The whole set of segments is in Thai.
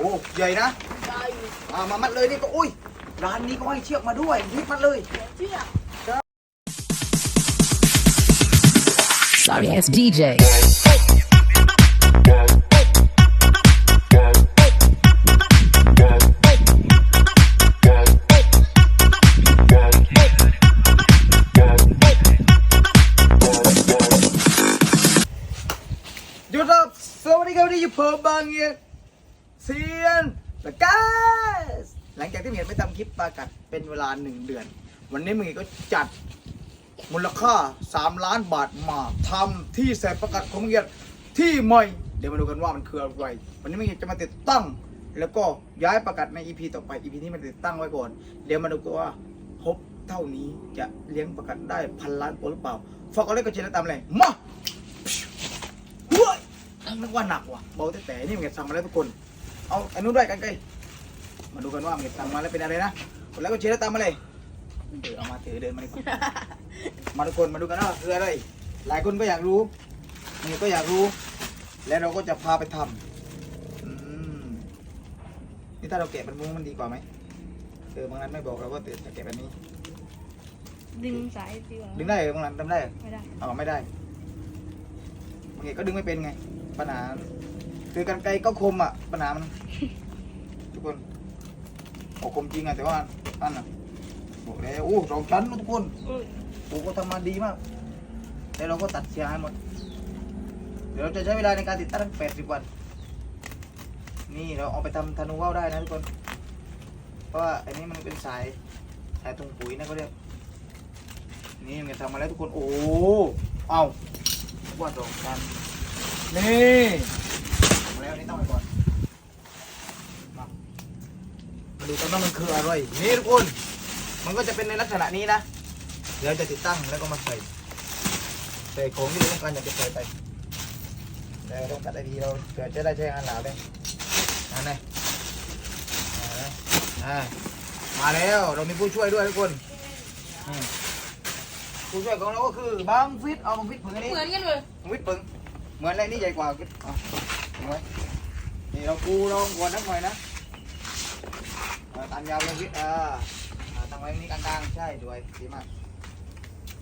โหใหญ่นะได้อ่ามามัดเลยนี่ก็อุ้ยร้านนี้ก็ให้เชือกมาด้วยรีบมัดเลยเชือก Sorry ass DJ. จากที่เมียไม่ทำคลิปปลากัดเป็นเวลาหนึ่งเดือน วันนี้มึงก็จัดมูลค่า 3 ล้านบาทมาทำที่แสบประกัดของเมียที่ใหม่เดี๋ยวมาดูกันว่ามันคืออะไร วันนี้มึงจะมาติดตั้ง แล้วก็ย้ายประกัดใน EP ต่อไป EP นี้มันติดตั้งไว้ก่อน เดี๋ยวมาดูกันว่าครบเท่านี้จะเลี้ยงประกัดได้พันล้านตัวหรือเปล่าฝากกดไลค์กดแชร์ตามเลยมาเฮ้ยนึกว่าหนักว่ะเบาแต่แต่นี่มันเก็บสั่งมาแล้วทุกคน เอาอันนู้นด้วยกันไกล มาดูกันว่ามันเก็บสั่งมาแล้วเป็นอะไรนะกดแล้วก็เชียร์แล้วตามมาเลยเดี๋ยวเอามาถือเดินมาดีกว่ามาทุกคนมาดูกันว่าคืออะไร หลายคนก็อยากรู้นี่ก็อยากรู้ แล้วเราก็จะพาไปทำอืมนี่ถ้าเราแกะเป็นมุ้งมันดีกว่าไหมเออบางนั้นไม่บอกเราว่าจะแกะแบบนี้ ดึงสายดีกว่าดึงได้เหรอบางนั้นทำได้เหรอไม่ได้เอาไม่ได้บางทีก็ดึงไม่เป็นไง ปัญหาคือกันไกลก็คมอะปัญหามันทุกคน โอ้คมจริงอะแต่ว่าอันน่ะบอกแล้วโอ้สองชั้นทุกคนอุ้ยโอ้ก็ทำมาดีมากแล้วเราก็ตัดเสียหายหมด เดี๋ยวเราจะใช้เวลาในการติดตั้งแปดสิบวัน นี่เราเอาไปทำธนูว่าวได้นะทุกคน เพราะว่าอันนี้มันเป็นสายสายถุงปุ๋ยนะเขาเรียก นี่มันทำมาแล้วทุกคน โอ้ เอาว่าสองกันนี่ทำมาแล้วนี่ต้องไปก่อนมามา ดูกันว่ามันคืออะไรนี่ทุกคนมันก็จะเป็นในลักษณะนี้นะเดี๋ยวจะติดตั้งแล้วก็มาใส่ใส่ของที่เราต้องการอยากจะใส่ไปแต่เราต้องตัดไอดีเราเกิดจะได้ใช้งานหนาวได้อ่าไหนอ่าอ่ามาแล้วเรามีผู้ช่วยด้วยทุกคนอืมผู้ช่วยของเราก็คือบางฟิตเอาบางฟิตผึ่งอันนี้เหมือนกันเลยบางฟิตผึ่งเหมือนอะไรนี่ใหญ่กว่าฟิตเอาเห็นไหมนี่เราปูเรากวนนักหน่อยนะอ่า ตามยาวบางฟิตอ่าอ่าตั้งไว้ตรงนี้กลางๆใช่ด้วยดีมาก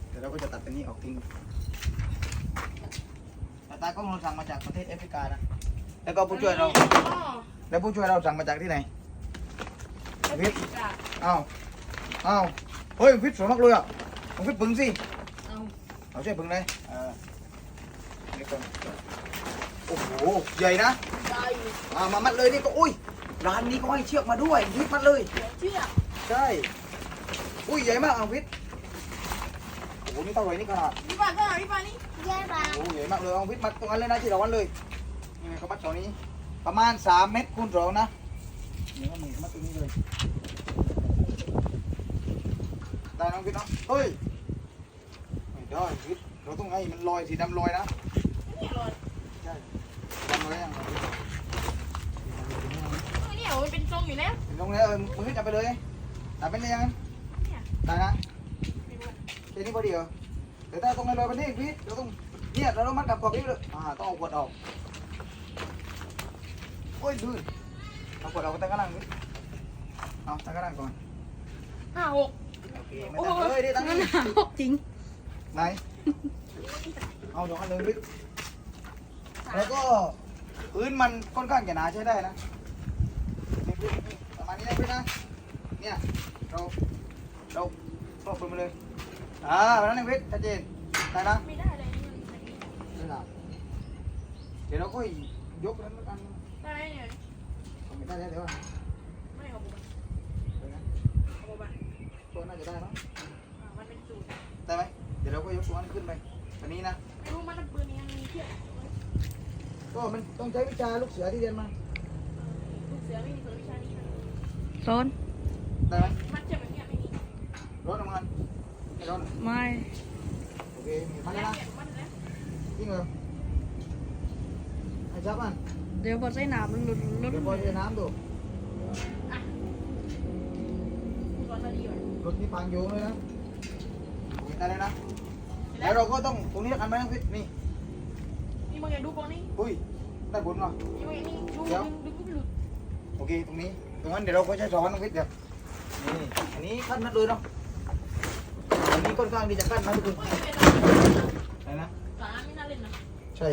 เดี๋ยวเราก็จะตัดตัวนี้ออกทิ้งแต่ตากล้องเราสั่งมาจากประเทศแอฟริกานะแล้วก็ผู้ช่วยเราอ๋อแล้วผู้ช่วยเราสั่งมาจากที่ไหนวิทย์อ้าวอ้าวเฮ้ยฟิตสวยมากเลยอะลองฟิตปึงสิเอาเอาช่วยปึงเลยเออนี่ก่อนโอ้โหใหญ่นะได้อ่ามามัดเลยนี่ก็อุ้ย ร้านนี้ก็ให้เชือกมาด้วยฟิตมัดเลย เชือกใช่ อุ้ยใหญ่มากเอาฟิตโอ้โหนี่เท่าไหร่นี่ขนาดพี่ปานก็หาพี่ปานนี่แย่ปาโอ้ใหญ่มากเลยเอาฟิตมัดตรงนั้นเลยนะที่เราวัดเลยนี่ไงเขามัดตรงนี้ ประมาณ3เมตรคูณสองนะนี่ก็มีมัดตรงนี้เลยได้น้องฟิตเนาะเฮ้ยไม่ได้ฟิตเราต้องให้มันลอยสีดำลอยนะเนี่ยรอยใช่ดำลอยยัง เนี่ยมันเป็นทรงอยู่แล้วลงเลยเออมือจับไปเลยจับเป็นได้ยังเนี่ยได้นะไม่รู้แค่นี้พอดีเหรอเดี๋ยวถ้าตรงนั้นลอยไปนี่ฟิตเราต้องเนี่ยเราต้องมัดกับกรอบนี้เลยอ่าต้องเอาขวดออกโอ้ยดูเอาขวดออกไปตั้งข้างล่างดิเอาตั้งข้างล่างก่อนห้าหกโอเคไม่ตั้งเลยดิตั้งนี่หกจริงไหนเอาสองอันเลยวิแล้วก็พื้นมันค่อนข้างจะหนาใช้ได้นะนี่พื้นนี่ ประมาณนี้นะพื้นนะเนี่ยเราเราครอบพื้นมาเลยอ่าแบบนั้นเองวิทย์ชัดเจนได้นะไม่ได้เลยนี่มันได้ละเดี๋ยวเราก็ยกนั้นแล้วกันได้เนี่ยไม่ได้แล้วเดี๋ยวว่าไม่เอาผมเดี๋ยวนะเอาผมมาตัวน่าจะได้มั้งมันเป็นสูตรได้ไหมเดี๋ยวเราก็ยกตัวนั้นขึ้นไปอันนี้นะไม่รู้มันปืนยังมีเชือกก็มันต้องใช้วิชาลูกเสือที่เรียนมาลูกเสือไม่มีเสือวิชานี้นะ โซนได้ไหมมันเจ็บแบบเนี้ยไม่มีร้อนทำงานไม่ร้อนไม่ โอเคมีพันแล้แล้ววนะเนี่ยมันแล้วจริงเหรอไอ้จับมันเดี๋ยวพอใส่น้ำมันหลุดหลุดเดี๋ยวพอจะน้ำดูอะคุณก่อนมาดีกว่ารถนี่ปางโยงเลยนะโอเคได้เลยนะแล้วเราก็ต้องตรงนี้อันไหมนะพี่นี่นี่มึงอย่าดูก่อนนี่อุ้ยได้บุญเหรอนี่มึงอย่านี่ดูเดี๋ยวดึงดึงก็ไม่หลุดเคตรงนี้ ตรงนั้นเดี๋ยวเราก็ใช้ช้อนน้องพิษเดี๋ยวนี่อันนี้ขั้นนัดเลยเนาะอันนี้ค่อนข้างที่จะขั้นนะทุกคนอะไรนะสาไม่น่าเล่นนะใช่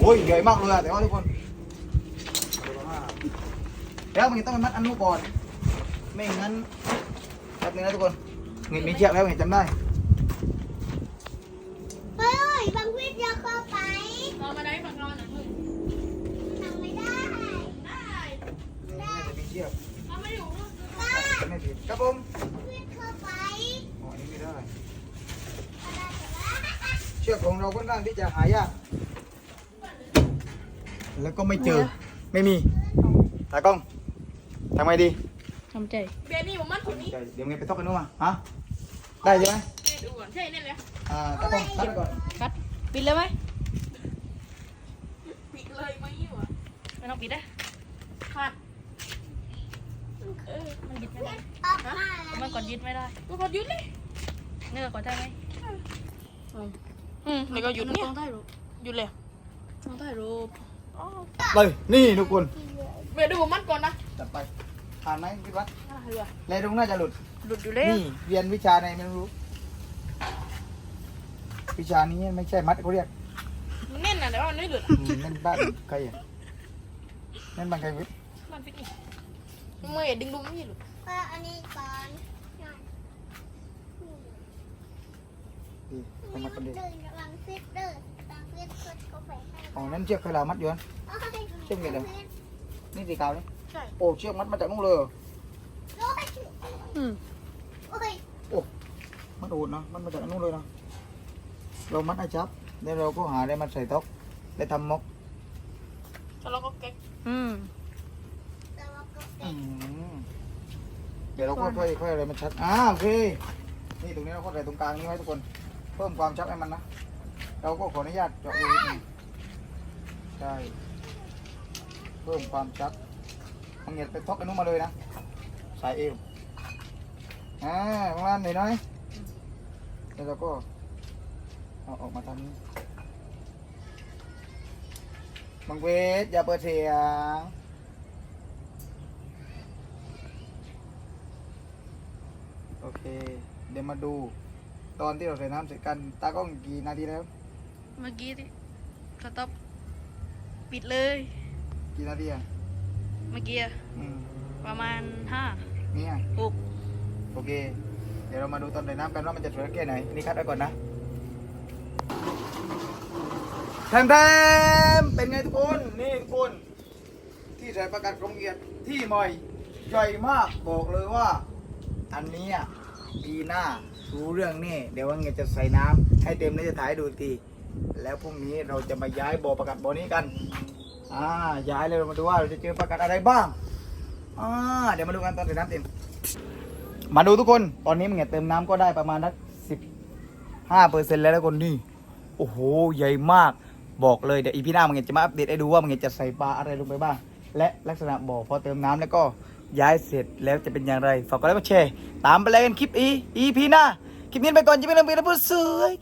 โอ้ยใหญ่มากเลยอะแต่ว่าทุกคนแล้วมันต้องไปมัดอันนู้นก่อนไม่งั้นแป๊บนึงนะทุกคนเงินมีเชือกแล้วเห็นจำได้เฮ้ยบางวิทย์จะเข้าไป นอนมาได้ฝั่งนอนนะมึง ทำไม่ได้ ได้ น่าจะมี เชือกเอาไม่อยู่ได้จะไม่ผิดครับผมวิทย์เข้าไปอ๋ออันนี้ไม่ได้อะไรแต่ว่าเชือกของเราค่อนข้างที่จะหายาก แล้วก็ไม่เจอ ไม่มีตากล้องทำไงดีทำใจเบียร์นี่ผมมัดคนนี้เดี๋ยวไงไปทอกกันนู้นมา ฮะ ได้ใช่ไหมเบียร์ดูก่อนใช่เนี่ยเลยอ่าตากล้องตัดไปก่อนคัดปิดเลยไหมปิดเลยไหมวะไม่ต้องปิดนะขาดเออ มันยึดไม่ได้ออกมาแล้วมันกดยึดไม่ได้กูกดหยุดเลยเนื้อกดได้ไหมอืมแล้วก็หยุดเนี่ยต้องได้รูปหยุดเลยต้องได้รูปอ๋อเลยนี่ทุกคนเบียร์ดูผมมัดก่อนนะจัดไปผ่านไหมพี่วัดน่าเหือเลยตรงน่าจะหลุด หลุดอยู่แล้วนี่เรียนวิชาในไม่รู้ วิชานี้ไม่ใช่มัดเขาเรียกมันแน่นนะแต่ว่ามันไม่หลุดอืมนั่นบ้านใครอะนั่นบ้านใครวิทย์มันฟิกนี่ เมื่อดึงดูไม่หลุดเอออันนี้ก่อนหน่อยดีไปนี่มัมัดนกันดีเดินบางวิทย์เดินบางวิทย์กดเข้าไปให้อ๋อนั่นเชือกใครลามัดอยู่นั่นโอ้ยเชือกเงินเหรอนี่สีขาวนี่ใช่โอ้เชือกมัดมาจากนู่นเลยเหรอโอ้ยอืมโอ้ยมันโอดนะมันมาจากนู่นเลยนะเรามัดให้จับแล้วเราก็หาได้มาใส่ต๊อกได้ทำมกแล้วเราก็เก๊กอืมแต่ว่าก็ อืมเดี๋ยวเราก็ค่อยค่อยอะไรมันชัดอ่าโอเค นี่ตรงนี้เราก็ใส่ตรงกลางนี้ไว้ทุกคน เพิ่มความชัดให้มันนะ เราก็ขออนุญาตเจาะรูนิดหนึงใช่ เพิ่มความชัดมังเงียดไปทอกกันนู้นมาเลยนะใส่เอวอ่าประมาณนี้น้อยแล้วเราก็เอาออกมาทางนี้บังเวทอย่าเปิดเสียง โอเค เดี๋ยวมาดู ตอนที่เราใส่น้ำเสร็จกัน ตากล้องกี่นาทีแล้ว เมื่อกี้ที่สต็อปปิดเลย กี่นาทีอะเมื่อกี้อะอืมประมาณห้านี่อะหกโอเค เดี๋ยวเรามาดูตอนใส่น้ำกันว่ามันจะสวยแค่ไหนอันนี่คัดไว้ก่อนนะแทมแทมเป็นไงทุกคน นี่ทุกคน ที่ใส่ประกาศกรงเกียรติที่ใหม่ใหญ่มากบอกเลยว่า อันนี้อะ ปีหน้ารู้เรื่องนี่เดี๋ยวว่าเงยจะใส่น้ำให้เต็มแล้วจะถ่ายให้ดูอีกทีแล้วพรุ่งนี้เราจะมาย้ายบ่อประกาศบ่อนี้กันอ่าย้ายเลยเรามาดูว่าเราจะเจอประกาศอะไรบ้างอ่าเดี๋ยวมาดูกันตอนใส่น้ำเต็ม มาดูทุกคนตอนนี้มันเงยเติมน้ำก็ได้ประมาณนักสิบห้าเปอร์เซ็นต์แล้วทุกคนนี่โอ้โหใหญ่มากบอกเลยเดี๋ยวอีพีหน้ามันเงยจะมาอัปเดตให้ดูว่ามันเงยจะใส่ปลาอะไรลงไปบ้าง และลักษณะบ่อพอเติมน้ำแล้วก็ ย้ายเสร็จแล้วจะเป็นอย่างไร ฝากกดไลค์กดแชร์ ตามไปเลยกันคลิปอีพีหน้า คลิปนี้ไปก่อนจะไม่ลืมไปนะผู้สวย